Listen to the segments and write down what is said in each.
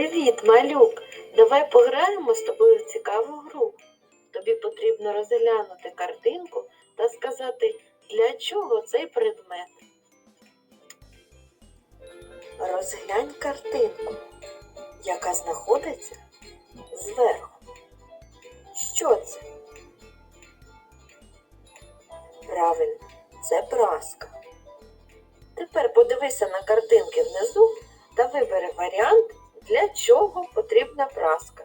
Привіт, малюк! Давай пограємо з тобою в цікаву гру. Тобі потрібно розглянути картинку та сказати, для чого цей предмет. Розглянь картинку, яка знаходиться зверху. Що це? Правильно, це праска. Тепер подивися на картинки внизу та вибери варіант, для чого потрібна праска.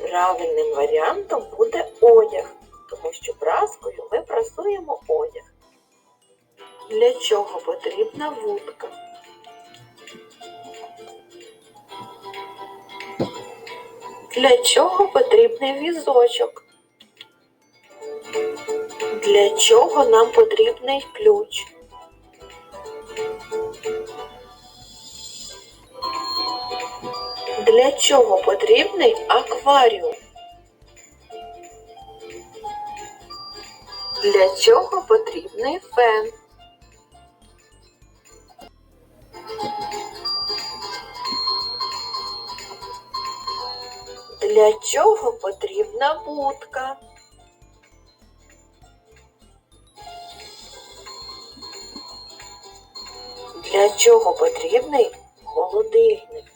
Правильним варіантом буде одяг, тому що праскою ми прасуємо одяг. Для чого потрібна вудка? Для чого потрібний візочок? Для чого нам потрібний ключ? Для чого потрібний акваріум? Для чого потрібний фен? Для чого потрібна будка? Для чого потрібний холодильник?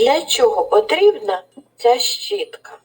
Для чого потрібна ця щітка?